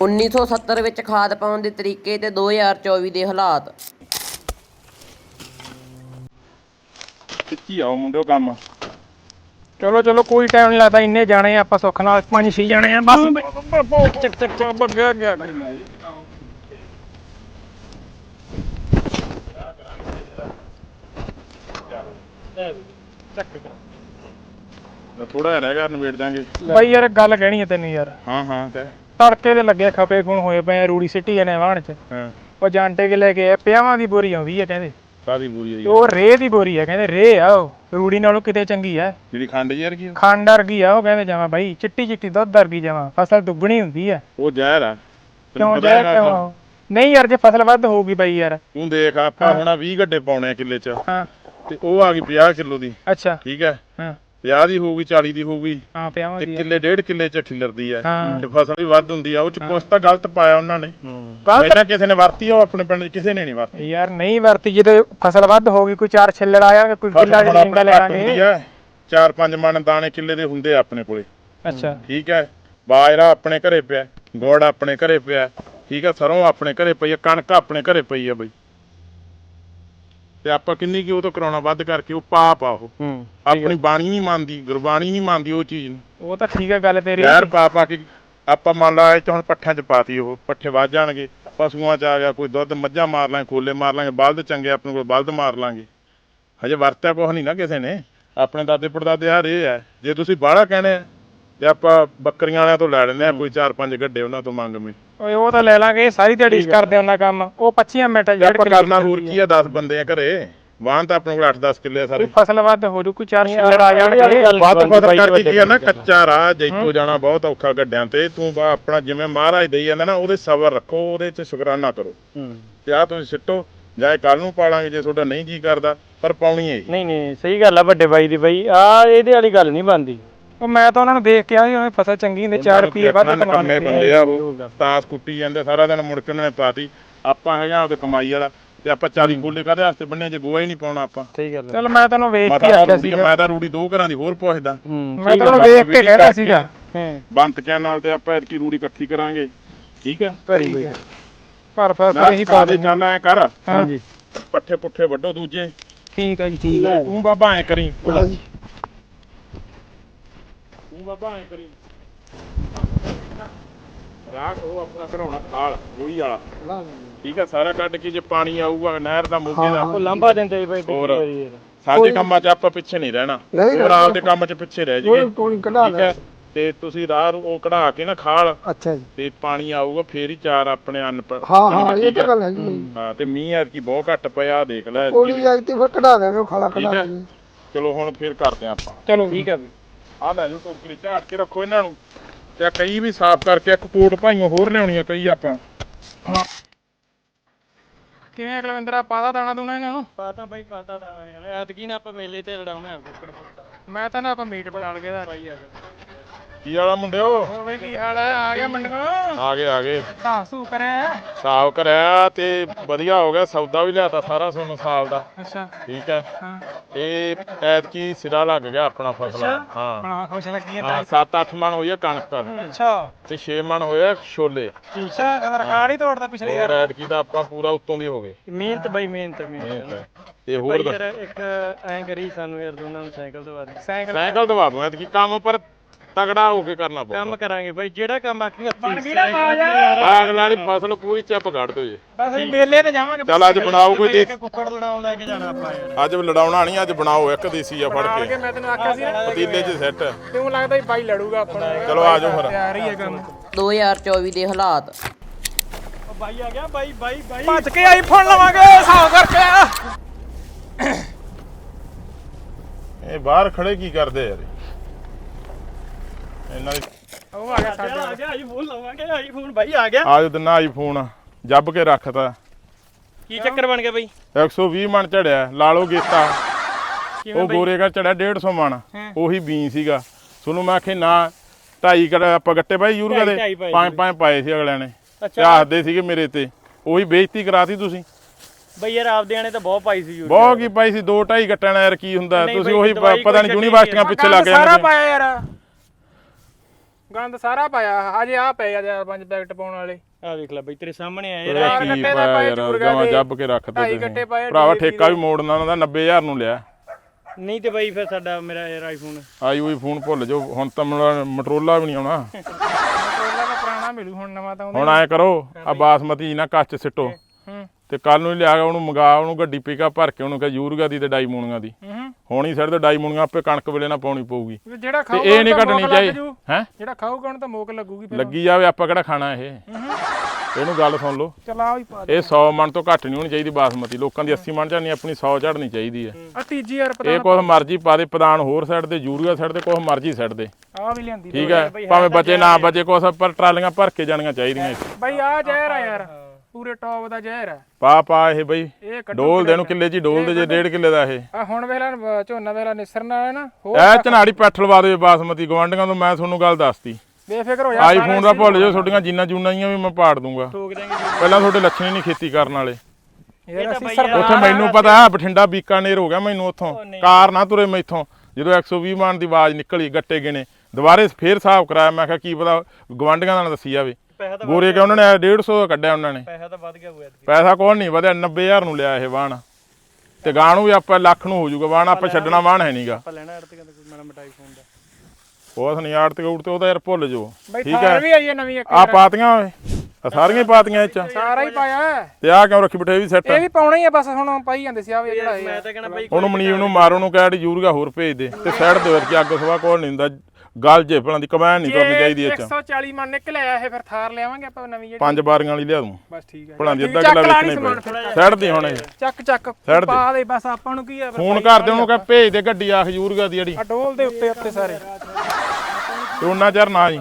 1970 ਵਿੱਚ ਖਾਦ ਪਾਉਣ ਦੇ ਤਰੀਕੇ ਤੇ 2024 ਦੇ ਹਾਲਾਤ। ਖਿੱਚੀ ਆਓ ਮੁੰਡਿਓ ਕੰਮ। ਚਲੋ ਚਲੋ ਕੋਈ ਟਾਈਮ ਨਹੀਂ ਲੱਗਦਾ ਇੰਨੇ ਜਾਣੇ ਆ ਆਪਾਂ ਸੁੱਖ ਨਾਲ ਪੰਜ ਛੇ ਜਾਣੇ ਆ ਬਸ। ਚੱਕ ਚੱਕ ਚੱਕ ਬੱਗਿਆ ਗਿਆ ਥੋੜਾ ਰਹਿ ਗਿਆ ਨਵੇੜ ਦਾਂਗੇ ਬਾਈ ਯਾਰ ਗੱਲ ਕਹਿਣੀ ਹੈ ਤੈਨੂੰ ਯਾਰ। ਹਾਂ ਹਾਂ ਤੇ ਤੜਕੇ ਦੇ ਲੱਗੇ ਖਪੇ ਖੂਨ ਹੋਏ ਪਏ ਆ, ਰੂੜੀ ਸਿੱਟੀ ਜਾਣੇ ਵਾਹਣ ਚ। ਹਾਂ। ਉਹ ਜਾਂਟੇ ਕੇ ਲੈ ਕੇ ਆਏ, ਪਿਆਵਾਂ ਦੀ ਬੋਰੀ ਆਉਂਦੀ ਹੈ ਕਹਿੰਦੇ। ਸਾਰੀ ਬੁਰੀ ਤੇ ਹੋਈ ਉਹ ਰੇ ਦੀ ਬੋਰੀ ਹੈ ਕਹਿੰਦੇ ਰੇ ਆ ਉਹ। ਰੂੜੀ ਨਾਲੋਂ ਕਿਤੇ ਚੰਗੀ ਆ। ਜਿਹੜੀ ਖੰਡ ਯਾਰ ਕੀ ਖੰਡ ਵਰਗੀ ਆ ਉਹ ਕਹਿੰਦੇ ਜਾਵਾਂ ਬਾਈ ਚਿੱਟੀ ਚਿੱਟੀ ਦੁੱਧ ਵਰਗੀ ਜਾਵਾਂ ਫਸਲ ਦੁੱਗਣੀ ਹੁੰਦੀ ਆ। ਉਹ ਜ਼ਹਿਰ ਆ। ਤੈਨੂੰ ਕਿਉਂ ਪਤਾ ਜਾ ਕਿਉਂ? ਨਹੀਂ ਯਾਰ ਜੇ ਫਸਲ ਵੱਧ ਹੋਊਗੀ ਬਾਈ ਯਾਰ। ਤੂੰ ਦੇਖ ਆਪਾਂ ਹੁਣ 20 ਗੱਡੇ ਪਾਉਣੇ ਆ ਕਿੱਲੇ ਚ। ਹਾਂ। ਤੇ ਉਹ ਆ ਗਈ 50 ਕਿਲੋ ਦੀ। ਅੱਛਾ। ਠੀਕ ਹੈ ਹਾਂ। 50 ਦੀ ਹੋਊਗੀ 40 ਦੀ ਹੋਊਗੀ। ਹਾਂ ਪਿਆਵਾਂ ਤੇ ਆ। ਕਿੱਲੇ ਡੇਢ ਕਿੱਲੇ ਚ ਠਿਲਰਦੀ ਆ। ਹਾਂ। ਤੇ ਫਸਲ ਵੀ ਵੱਧ ਹੁੰਦੀ ਆ ਉਹ ਚ ਕੁਛ ਤਾਂ ਗਲਤ ਪਾਇਆ ਉਹਨਾਂ ਨੇ। ਪਹਿਲਾਂ ਕਿਸੇ ਨੇ ਵਰਤੀ ਆ ਉਹ ਆਪਣੇ ਪਿੰਡ 'ਚ ਕਿਸੇ ਨੇ ਨਹੀਂ ਵਰਤੀ। ਯਾਰ ਨਹੀਂ ਵਰਤੀ ਜਦੋਂ ਫਸਲ ਵੱਧ ਹੋਗੀ ਕੋਈ ਚਾਰ ਛਿੱਲੜ ਆਇਆ ਕੋਈ ਕਿੱਲਾ ਹੁਣ ਲੈ ਘੱਟ ਹੁੰਦੀ ਲਾਂਗੇ ਆ। ਚਾਰ ਪੰਜ ਮਣ ਦਾਣੇ ਕਿੱਲੇ ਦੇ ਹੁੰਦੇ ਆ ਆਪਣੇ ਕੋਲੇ। ਅੱਛਾ। ਠੀਕ ਹੈ ਬਾਜਰਾ ਆਪਣੇ ਘਰੇ ਪਿਆ ਗੁੜ ਆਪਣੇ ਘਰੇ ਪਿਆ। ਠੀਕ ਹੈ ਸਰੋਂ ਆਪਣੇ ਘਰੇ ਪਈ ਆ ਕਣਕ ਆਪਣੇ ਘਰੇ ਪਈ ਆ ਬਈ। ਤੇ ਆਪਾਂ ਕਿੰਨੀ ਕੀ ਉਹ ਤੋਂ ਕਰਾਉਣਾ ਵੱਧ ਕਰਕੇ ਉਹ ਪਾਪ ਆ ਉਹ। ਹੂੰ ਆਪਣੀ ਬਾਣੀ ਨਹੀਂ ਮੰਨਦੀ ਗੁਰਬਾਣੀ ਨਹੀਂ ਮੰਨਦੀ ਉਹ ਚੀਜ਼ ਨੂੰ। ਉਹ ਤਾਂ ਠੀਕ ਹੈ ਗੱਲ ਤੇਰੀ। ਯਾਰ ਪਾਪ ਆ ਕੇ ਆਪਾਂ ਮੰਨ ਲਾ ਇਹ 'ਚ ਹੁਣ ਪੱਠਿਆਂ 'ਚ ਪਾਤੀ ਉਹ ਪੱਠੇ ਵੱਧ ਜਾਣਗੇ ਪਸ਼ੂਆਂ 'ਚ ਆ ਗਿਆ ਕੋਈ ਦੁੱਧ ਮੱਝਾਂ ਮਾਰ ਲਾਂਗੇ ਖੋਲੇ ਮਾਰ ਲਾਂਗੇ ਬਲਦ ਚੰਗੇ ਆਪਣੇ ਕੋਲ ਬਲਦ ਮਾਰ ਲਾਂਗੇ। ਹਜੇ ਵਰਤਿਆ ਕੁਛ ਨਹੀਂ ਨਾ ਕਿਸੇ ਨੇ। ਆਪਣੇ ਦਾਦੇ ਪੜਦਾਦੇ ਆ ਰਹੇ ਆ। ਜੇ ਤੁਸੀਂ ਬਾਹਲਾ ਕਹਿਣੇ ਆ ਤੇ ਆਪਾਂ ਬੱਕਰੀਆਂ ਵਾਲਿਆਂ ਤੋਂ ਲੈ ਲੈਂਦੇ ਆ ਕੋਈ 4-5 ਗੱਡੇ ਉਹਨਾਂ ਤੋਂ ਮੰਗ ਮੇ ਓਏ ਉਹ ਤਾਂ ਲੈ ਲਾਂਗੇ ਸਾਰੀ ਦਿਹਾੜੀ ਕਰਦੇ ਉਹਨਾਂ ਕੰਮ। ਉਹ 25 ਮਿੰਟ ਤੇ ਆਪਾਂ ਕਰਨਾ ਹੋਰ ਕੀ ਆ 10 ਬੰਦੇ ਆ ਘਰੇ। ਵਾਹਨ ਤਾਂ ਆਪਣੇ ਕੋਲ 8-10 ਕਿੱਲੇ ਆ ਸਾਰੇ। ਫਸਲ ਵੱਧ ਹੋ ਜੂ ਕੋਈ ਚਾਰ ਛਿੱਲੜ ਆ ਜਾਣਗੇ। ਵੱਧ ਫਸਲ ਕਰਕੇ ਕੀ ਆ ਨਾ ਕੱਚਾ ਰਾਹ ਜੈਤੋ ਜਾਣਾ ਬਹੁਤ ਔਖਾ ਗੱਡਿਆਂ ਤੇ। ਤੂੰ ਬਾ ਆਪਣਾ ਜਿਵੇਂ ਮਹਾਰਾਜ ਦੇਈ ਜਾਂਦਾ ਨਾ ਉਹਦੇ ਸਬਰ ਰੱਖੋ ਉਹਦੇ 'ਚ ਸ਼ੁਕਰਾਨਾ ਕਰੋ। ਤੇ ਆ ਤੁਸੀਂ ਸਿੱਟੋ ਜਾਏ ਕੱਲ ਨੂੰ ਪਾਲਾਂਗੇ ਜੇ ਤੁਹਾਡਾ ਨਹੀਂ ਜੀ ਕਰਦਾ ਪਰ ਪਾਉਣੀ ਹੈ ਨਹੀਂ ਨਹੀਂ ਸਹੀ ਗੱਲ ਆ ਵੱਡੇ ਬਾਈ ਦੀ ਬਾਈ। ਆ ਇਹਦੇ ਵਾਲੀ ਗੱਲ ਨਹੀਂ ਬਣਦੀ। ਉਹ ਮੈਂ ਤਾਂ ਉਹਨਾਂ ਨੂੰ ਦੇਖ ਕੇ ਆ ਉਹਨਾਂ ਦੀ ਫਸਲ ਚੰਗੀ ਹੁੰਦੀ 4 ਰੁਪਏ ਵੱਧ ਉਹਨਾਂ ਨੇ ਕੰਮੇ ਬੰਦੇ ਆ ਉਹ। ਤਾਸ ਕੁੱਟੀ ਜਾਂਦੇ ਸਾਰਾ ਦਿਨ ਮੁੜ ਕੇ ਉਹਨਾਂ ਨੇ ਪਾਤੀ। ਆਪਾਂ ਹੈਗਾ ਉਹਦੇ ਕਮਾਈ ਵਾਲਾ ਤੇ ਆਪਾਂ 40 ਕੋਲੇ ਕਾਹਦੇ ਵਾਸਤੇ ਬੰਨੇ ਜੇ ਗੋਆ ਹੀ ਨਹੀਂ ਪਾਉਣਾ ਆਪਾਂ। ਸਹੀ ਗੱਲ ਆ ਚਲ ਮੈਂ ਤੈਨੂੰ ਵੇਖ ਕੇ ਤਾਂ ਰੂੜੀ ਸੀਗਾ। ਮੈਂ ਤਾਂ ਰੂੜੀ ਦੋ ਘਰਾਂ ਦੀ ਹੋਰ ਪੁੱਛਦਾ। ਹੂੰ ਮੈਂ ਤੈਨੂੰ ਵੇਖ ਕੇ ਕਹਿਦਾ ਸੀਗਾ। ਹੂੰ। ਬੰਤ ਕਿਆ ਨਾਲ ਤੇ ਆਪਾਂ ਐਤਕੀ ਰੂੜੀ ਇਕੱਠੀ ਕਰਾਂਗੇ। ਠੀਕ ਹੈ? ਭਰੀ ਹੋਈ ਪਰ ਫਿਰ ਇਹੀ ਪਾ ਦੇ ਚੱਲ ਐ ਕਰ। ਹਾਂਜੀ। ਪੱਠੇ ਪੁੱਠੇ ਵੱਡੋ ਦੂਜੇ। ਠੀਕ ਹੈ ਜੀ ਠੀਕ ਹੈ ਤੂੰ ਬਾਬਾ ਐ ਕਰੀ। ਤੂੰ ਬਾਬਾ ਐ ਕਰੀ। ਰਾਖ ਉਹ ਆਪਣਾ ਘਰਾਉਣਾ ਖਾਲ ਗੋਈ ਵਾਲਾ। ਠੀਕ ਹੈ ਸਾਰਾ ਕੱਢ ਕੇ ਜੇ ਪਾਣੀ ਆਊਗਾ ਨਹਿਰ ਦਾ ਮੋਗੇ ਦਾ। ਉਹ ਲਾਂਭਾ ਦਿੰਦੇ ਬਈ ਹੋਰ। ਸਾਡੇ ਕੰਮਾਂ 'ਚ ਆਪਾਂ ਪਿੱਛੇ ਨਹੀਂ ਰਹਿਣਾ। ਹੋਰ ਆਪਦੇ ਕੰਮ 'ਚ ਪਿੱਛੇ ਰਹਿ ਜਾਈਏ। ਕੋਈ ਕਢਾ ਹੈ ਤੇ ਤੁਸੀਂ ਰਾਹ ਉਹ ਕਢਾ ਕੇ ਨਾ ਖਾਲ। ਅੱਛਾ ਜੀ। ਤੇ ਪਾਣੀ ਆਊਗਾ ਫੇਰ ਹੀ ਚਾਰ ਆਪਣੇ ਅੰਨ ਪ- ਹਾਂ ਹਾਂ ਇਹ ਤਾਂ ਹੈ? ਗੱਲ ਹੈ ਜੀ ਹਾਂ। ਤੇ ਮੀਂਹ ਐਤਕੀ ਬਹੁਤ ਘੱਟ ਪਿਆ ਦੇਖ ਲੈ। ਕੋਈ ਜਾਈ ਤੇ ਫਿਰ ਕਢਾ ਦੇਵੇ ਖਾਲਾ ਕਢਾ ਹੈ ਚਲੋ ਹੁਣ ਫੇਰ ਕਰਦੇ ਆਪਾਂ। ਚਲੋ। ਠੀਕ ਆ ਬਈ। ਆ ਲੈ ਜੋ ਟੋਕਰੀ ਝਾੜ ਕੇ ਰੱਖੋ ਇਹਨਾਂ ਨੂੰ। ਤੇ ਕਈ ਵੀ ਸਾਫ਼ ਕਰਕੇ ਇੱਕ ਕੋਟ ਭਾਈਆਂ ਹੋਰ ਲਿਆਉਣੀਆਂ ਕਈ ਆਪਾਂ। ਕਿਵੇਂ ਅਗਲਵਿੰਦਰਾ ਪਾਦਾ ਦਾਣਾ ਦੂਣਾ ਇਹਨਾਂ ਨੂੰ? ਪਾਤਾ ਬਾਈ ਪਾਤਾ ਦਾ ਯਾਰ ਐਤਕੀ ਨਾ ਆਪਾਂ ਮੇਲੇ ਤੇ ਲੜਾਉਣਾ ਕੁੱਕੜ ਮੈਂ ਤਾਂ ਨਾ ਆਪਾਂ ਮੀਟ ਬਣਾ ਲਗੇ ਦਾ ਕੀ ਵਾਲਾ ਮੁੰਡਿਓ? ਹੋਵੇ ਕੀ ਹਾਲ ਹੈ ਆ ਗਿਆ ਮੰਡਗਾ ਆ ਗਏ ਆ ਗਏ। ਦੱਸੂ ਕਰਿਆ? ਸਾਫ਼ ਕਰਿਆ ਤੇ ਵਧੀਆ ਹੋ ਗਿਆ। ਸੌਦਾ ਵੀ ਲਿਆਤਾ ਸਾਰਾ ਸੋਨੂੰ ਸਾਲ ਦਾ। ਅੱਛਾ। ਠੀਕ ਹੈ। ਹਾਂ। ਇਹ ਐਤਕੀ ਸਿਰਾ ਲੱਗ ਗਿਆ ਆਪਣਾ ਫਸਲ। ਹਾਂ। ਬਣਾ ਖੁਸ਼ ਲੱਗੀ ਹਾਂ 7-8 ਮਣ ਹੋਈ ਆ ਕਣਕ। ਅੱਛਾ। ਤੇ 6 ਮਣ ਹੋਇਆ ਛੋਲੇ। ਅੱਛਾ ਇਹਦਾ ਰਿਕਾਰਡ ਹੀ ਤੋੜਦਾ ਪਿਛਲੇ ਹੋਰ ਐਤਕੀ ਦਾ ਆਪਾਂ ਪੂਰਾ ਉੱਤੋਂ ਦੀ ਹੋ ਗਏ। ਮਿਹਨਤ ਬਾਈ ਮਿਹਨਤ ਮਿਹਨਤ। ਤੇ ਬਾਈ ਹੋਰ ਯਾਰ ਇੱਕ ਐਂ ਕਰੀ ਸਾਨੂੰ ਯਾਰ ਦੋਨਾਂ ਨੂੰ ਸਾਈਕਲ ਦਵਾ ਦੇ। ਸਾਈਕਲ ਸਾਈਕਲ ਦਵਾ ਦੂੰ। ਐਤਕੀ ਕੰਮ ਪਰ ਤਗੜਾ ਹੋ ਕੇ ਕਰਨਾ ਪਊਗਾ। ਕੰਮ ਕਰਾਂਗੇ ਬਾਈ ਜਿਹੜਾ ਕੰਮ ਆਖੀ ਬਣ ਗਈ ਨਾ। ਫਸਲ ਪੂਰੀ ਚੱਪ ਕੱਢ ਦਿਓ ਜੀ। ਬਸ ਅਸੀਂ ਮੇਲੇ ਤੇ ਜਾਵਾਂਗੇ ਚੱਲ ਅੱਜ ਬਣਾਓ ਕੋਈ ਦੇਖ ਕੁੱਕੜ ਲੜਾਉਣ ਲੈ ਕੇ ਜਾਣਾ ਆਪਾਂ ਯਾਰ। ਅੱਜ ਲੜਾਉਣਾ ਨਹੀਂ ਅੱਜ ਬਣਾਓ ਇੱਕ ਦੇਸੀ ਆ ਫੜ ਕੇ। ਕੇ ਮੈਂ ਤੈਨੂੰ ਆਖਿਆ ਸੀ ਨਾ। ਪਤੀਲੇ 'ਚ ਸੈੱਟ ਤੈਨੂੰ ਲੱਗਦਾ ਹੀ ਬਾਈ ਲੜੂਗਾ ਆਪਣਾ ਚਲੋ ਆ ਜਾਓ ਫਿਰ। ਤਿਆਰ ਹੀ ਹੈ ਕੰਮ। 2024 ਦੇ ਹਾਲਾਤ। ਉਹ ਬਾਈ ਆ ਗਿਆ ਬਾਈ ਬਾਈ ਬਾਈ। ਭੱਜ ਕੇ ਆਈਫੋਨ ਲਵਾਂਗੇ ਸਾਫ਼ ਕਰਕੇ। ਇਹ ਬਾਹਰ ਖੜੇ ਕੀ ਕਰਦੇ ਯਾਰ? ਇਹਨਾਂ ਦੀ ਉਹ ਆ ਗਿਆ ਆ ਸਾਡਾ ਗਿਆ ਆਈਫੋਨ ਲਵਾਂਗੇ ਆਈਫੋਨ ਬਾਈ ਆ ਗਿਆ? ਆਜੋ ਦਿਨਾ ਆਈਫੋਨ ਜੱਬ ਕੇ ਰੱਖਤਾ। ਕੀ ਚੱਕਰ ਬਣ ਗਿਆ ਬਾਈ? 120 ਮਣ ਚੜਿਆ ਲਾ ਲਓ ਗੇਤਾ। ਕਿਵੇਂ ਉਹ ਬਾਈ ਗੋਰੇ ਘਰ ਚੜਿਆ 150 ਮਣ। ਉਹੀ ਬੀ ਸੀਗਾ। ਤੁਹਾਨੂੰ ਮੈਂ ਆਖੇ ਨਾ ਢਾਈ ਕਰ ਆਪਾਂ ਗੱਟੇ ਪਾਈ ਯੂਰੀਆ ਢਾਈ- ਦੇ? ਢਾਈ ਪਾਏ ਪੰਜ ਪੰਜ ਪਾਏ ਸੀ ਅਗਲਿਆਂ ਨੇ। ਅੱਛਾ। ਸੀਗੇ ਮੇਰੇ ਤੇ। ਉਹੀ ਬੇਇੱਜ਼ਤੀ ਕਰਾਤੀ ਤੁਸੀਂ। ਬਾਈ ਯਾਰ ਆਪਦੇ ਆਣੇ ਤਾਂ ਬਹੁਤ ਪਾਈ ਸੀ ਯੂਰੀਆ। ਬਹੁਤ ਕੀ ਪਾਈ ਸੀ? ਦੋ ਢਾਈ ਗੱਟਾਂ ਨਾਲ ਯਾਰ ਕੀ ਹੁੰਦਾ? ਤੁਸੀਂ ਉਹੀ ਪਤਾ ਨਹੀਂ ਯੂਨੀਵਰਸਿਟੀਆਂ ਪਿੱਛੇ ਲੱਗ ਸਾਰਾ ਜਾਂਦੇ ਪਾਇਆ ਯਾਰ। ਗੰਦ ਸਾਰਾ ਪਾਇਆ ਹਜੇ ਆ ਪਏ ਆ ਯਾਰ ਪੰਜ ਪੈਕਟ ਪਾਉਣ ਵਾਲੇ। ਆ ਵੇਖ ਲੈ ਬਈ ਤੇਰੇ ਸਾਹਮਣੇ ਆਏ ਇਹਦਾ ਯਾਰ ਕੀ ਗੱਟੇ ਦਾ ਪਾਇਆ ਯਾਰ ਚੂਰਗਾ ਜਮਾ ਦੇ। ਜੱਬ ਕੇ ਰੱਖਦੇ ਢਾਈ ਗੱਟੇ ਪਾਏ ਭਰਾਵਾ DAP ਠੇਕਾ ਵੀ ਮੋੜਨਾ ਉਹਨਾਂ ਦਾ 90000 ਨੂੰ ਲਿਆ। ਨਹੀਂ ਤੇ ਬਈ ਫਿਰ ਸਾਡਾ ਮੇਰਾ ਯਾਰ ਆਈਫੋਨ ਆਈ ਹੋਈ ਫੋਨ ਭੁੱਲ ਜਾਓ ਹੁਣ ਤਾਂ ਮੇਰਾ ਮਟਰੋਲਾ ਵੀ ਨਹੀਂ ਆਉਣਾ। ਮਟਰੋਲਾ ਦਾ ਪੁਰਾਣਾ ਮਿਲੂ ਹੁਣ ਨਵਾਂ ਤਾਂ ਹੁਣ ਐ ਕਰੋ ਆ। ਬਾਸਮਤੀ ਨਾ ਕੱਚ ਸਿੱਟੋ। ਹੂੰ ਤੇ ਕੱਲ ਨੂੰ ਹੀ ਲਿਆ ਕੇ ਉਹਨੂੰ ਮੰਗਾ ਉਹਨੂੰ ਗੱਡੀ ਪਿਕਅਪ ਭਰ ਕੇ ਉਹਨੂੰ ਕਹ ਯੂਰੀਆ ਦੀ ਤੇ ਡਾਈ ਮੂਣੀਆਂ ਦੀ। ਹੂੰ ਹੋਣੀ ਸਿਰ ਤੇ ਡਾਈ ਮੂਣੀਆਂ ਆਪੇ ਕਣਕ ਵੇਲੇ ਨਾ ਪਾਉਣੀ ਪਊਗੀ। ਵੀ ਜਿਹੜਾ ਤੇ ਖਾਊਗਾ ਇਹ ਨਹੀਂ ਮੋਕ ਲੱਗ ਚਾਹੀਦੀ ਜੂ। ਹੈ? ਜਿਹੜਾ ਖਾਊਗਾ ਉਹਨੂੰ ਤਾਂ ਮੋਕ ਲੱਗੂਗੀ ਫਿਰ। ਲੱਗੀ ਜਾਵੇ ਆਪਾਂ ਕਿਹੜਾ ਖਾਣਾ ਇਹ? ਇਹਨੂੰ ਗੱਲ ਸੁਣ ਲਓ। ਚਲਾ ਵੀ ਪਾ ਦੇ। ਇਹ 100 ਮਣ ਤੋਂ ਘੱਟ ਨਹੀਂ ਹੋਣੀ ਚਾਹੀਦੀ ਬਾਸਮਤੀ। ਲੋਕਾਂ ਦੀ 80 ਮਣ ਚੜਨੀ ਆਪਣੀ 100 ਚੜਨੀ ਚਾਹੀਦੀ ਹੈ। ਆ ਤੀਜੀ ਯਾਰ ਪਤਾ ਇਹ ਕੁਛ ਮਰਜ਼ੀ ਪਾ ਦੇ ਪ੍ਰਧਾਨ ਹੋਰ ਸਾਈਡ ਤੇ ਯੂਰੀਆ ਸਾਈਡ ਤੇ ਕੁਛ ਮਰਜ਼ੀ ਸਾਈਡ ਤੇ ਆ ਵੀ ਲਿਆਂਦੀ ਠੀਕ ਹੈ? ਭਾਵੇਂ ਬਚੇ ਨਾ ਬਚੇ ਕੁਛ ਪਰ ਟਰਾਲੀਆਂ ਭਰ ਕੇ ਜਾਣੀਆਂ ਚਾਹੀਦੀਆਂ। ਬਾਈ ਆ ਜ਼ਹਿਰ ਆ ਯਾਰ। ਪੂਰੇ ਟੌਪ ਦਾ ਜ਼ਹਿਰ ਆ ਪਾ ਪਾ ਇਹ ਬਈ। ਇਹ ਕੱਢੋ ਡੋਲ ਦੇ ਨੂੰ ਕਿੱਲੇ ਹੀ ਡੋਲ ਦੇ ਜੇ ਡੇਢ ਕਿੱਲੇ ਦਾ ਇਹ। ਆ ਹੁਣ ਵੇਲਾ ਝੋਨਾ ਵੇਲਾ ਨਿਸਰਨਾ ਹੈ ਨਾ ਹੋਰ ਇਹ ਝਨਾੜੀ ਪੈਠ ਲਵਾ ਦੇ ਬਾਸਮਤੀ ਗਵਾਂਢੀਆਂ ਤੋਂ ਮੈਂ ਤੁਹਾਨੂੰ ਗੱਲ ਦੱਸਤੀ। ਬੇਫਿਕਰ ਹੋ ਜਾ ਆਈਫੋਨ ਦਾ ਭੁੱਲ ਜਾਓ ਤੁਹਾਡੀਆਂ ਜਿੰਨਾ ਜੂਨਾਂ ਜੀਆਂ ਵੀ ਮੈਂ ਪਾੜ ਦੂੰਗਾ। ਠੋਕ ਦਾਂਗੇ ਪਹਿਲਾਂ ਤੁਹਾਡੇ ਲੱਛਣ ਹੀ ਨਹੀਂ ਖੇਤੀ ਕਰਨ ਵਾਲੇ। ਉੱਥੇ ਮੈਨੂੰ ਪਤਾ ਹੈ ਬਠਿੰਡਾ ਬੀਕਾਨੇਰ ਹੋ ਗਿਆ ਮੈਨੂੰ ਉੱਥੋਂ। ਕਾਰ ਨਾ ਤੁਰੇ ਮੈਥੋਂ। ਜਦੋਂ 120 ਮਾਨ ਦੀ ਆਵਾਜ਼ ਨਿਕਲੀ ਗੱਟੇ ਗਿਣੇ। ਦੁਬਾਰੇ ਫੇਰ ਹਿਸਾਬ ਕਰਾਇਆ ਮੈਂ ਕਿਹਾ ਕੀ ਪਤਾ ਗਵਾਂਢੀਆਂ ਨਾਲ ਦੱਸੀ ਜਾਵੇ। ਪੈਸਾ ਤਾਂ ਗੋਰੇ ਕਿ ਉਹਨਾਂ ਨੇ? 150 ਦਾ ਕੱਢਿਆ ਉਹਨਾਂ ਨੇ। ਪੈਸਾ ਤਾਂ ਵੱਧ ਗਿਆ ਹੋਇਆ ਪੈਸਾ ਕੋਣ ਨਹੀਂ ਵਧਿਆ 90000 ਨੂੰ ਲਿਆ ਇਹ ਵਾਹਣ। ਤੇ ਗਾਂ ਨੂੰ ਵੀ ਆਪਾਂ ਲੱਖ ਨੂੰ ਹੋ ਜਾਊਗਾ ਵਾਹਣ ਆਪਾਂ ਛੱਡਣਾ ਵਾਹਣ ਹੈ ਨਹੀਂਗਾ ਆਪਾਂ ਲੈਣਾ ਅਰਤ ਕਹਿੰਦਾ ਕੋਈ ਮਾੜਾ ਮੋਟਾ ਆਈਫੋਨ ਦਾ। ਉਹ ਨਹੀਂ ਆੜ ਤੇ ਉੜ ਤੇ ਉਹਦਾ ਯਾਰ ਭੁੱਲ ਜਾਓ। ਬਈ ਥਾਰ ਹੈ? ਵੀ ਆਈ ਹੈ ਨਵੀਂ ਇੱਕ ਆ ਪਾਤੀਆਂ ਓਏ। ਆ ਸਾਰੀਆਂ ਹੀ ਪਾਤੀਆਂ ਇਹ ਚ। ਸਾਰਾ ਹੀ ਪਾਇਆ। ਤੇ ਆ ਕਿਉਂ ਰੱਖੀ ਬਿਠੇ ਵੀ ਸੈੱਟ? ਇਹ ਵੀ ਪਾਉਣਾ ਹੀ ਆ ਬਸ ਹੁਣ ਪਾਈ ਜਾਂਦੇ ਸੀ ਆ ਵੀ ਜਿਹੜਾ ਇਹ ਮੈਂ ਆ। ਤਾਂ ਕਹਿੰਦਾ ਬਈ ਉਹਨੂੰ ਮਨੀਬ ਨੂੰ ਮਾਰੋ ਨੂੰ ਕਹਿ ਯੂਰੀਆ ਹੋਰ ਭੇਜ ਦੇ ਤੇ ਸਾਈਡ ਦੇ ਵਿੱਚ ਅੱਗ ਸਵਾ ਕੋਲ ਨਹੀਂ ਹੁੰਦਾ। ਗੱਲ ਜੇ ਭਲਾਂ ਦੀ ਕਮੈਨ ਨਹੀਂ ਤੁਰਨੀ ਚਾਹੀਦੀ ਇਹ ਚ। 140 ਮਨ ਨਿਕਲਿਆ ਇਹ ਫਿਰ ਥਾਰ ਲਿਆਵਾਂਗੇ ਆਪਾਂ ਨਵੀਂ ਜਿਹੜੀ। ਪੰਜ ਬਾਰੀਆਂ ਵਾਲੀ ਲਿਆ ਦੂੰ। ਬਸ ਠੀਕ ਹੈ। ਭਲਾਂ ਦੀ ਅੱਧਾ ਕਿਲਾ ਵੇਚਣੇ ਫਿਰ। ਸਾਈਡ ਦੀ ਹੁਣ ਇਹ। ਚੱਕ ਚੱਕ। ਪਾ ਦੇ ਬਸ ਆਪਾਂ ਨੂੰ ਕੀ ਆ ਫੋਨ ਕਰ ਦੇ ਉਹਨੂੰ ਕਹਿ ਭੇਜ ਦੇ ਗੱਡੀ ਆਖ ਯੂਰੀਆ ਦੀ ਜਿਹੜੀ। ਆ ਡੋਲ ਦੇ ਉੱਤੇ ਉੱਤੇ ਸਾਰੇ। ਤੇ ਉਹਨਾਂ ਚਿਰ ਨਾ ਜੀ